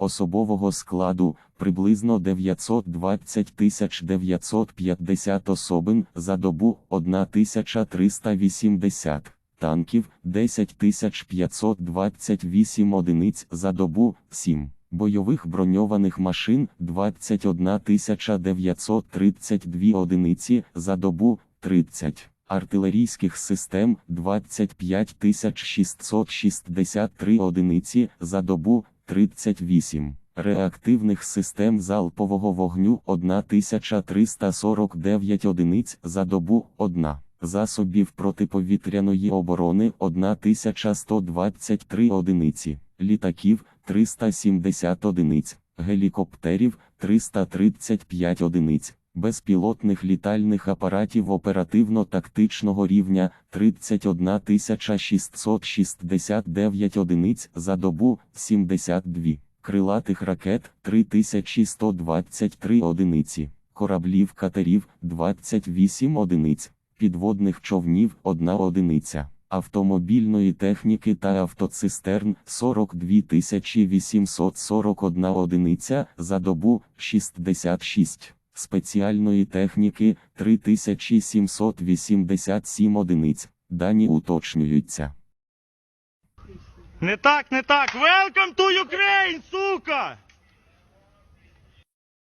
особового складу приблизно 920 950 особин за добу 1380 танків 10 528 одиниць за добу 7 бойових броньованих машин 21 932 одиниці за добу 30 артилерійських систем 25 663 одиниці за добу 38 реактивних систем залпового вогню 1349 одиниць за добу 1 засобів протиповітряної оборони 1123 одиниці, літаків 370 одиниць, гелікоптерів 335 одиниць, безпілотних літальних апаратів оперативно-тактичного рівня 31 669 одиниць за добу 72, крилатих ракет 3123 одиниці, кораблів катерів 28 одиниць підводних човнів 1 одиниця, автомобільної техніки та автоцистерн 42 841 одиниця за добу 66, спеціальної техніки 3787 одиниць. Дані уточнюються. Не так, не так. Welcome to Ukraine, сука!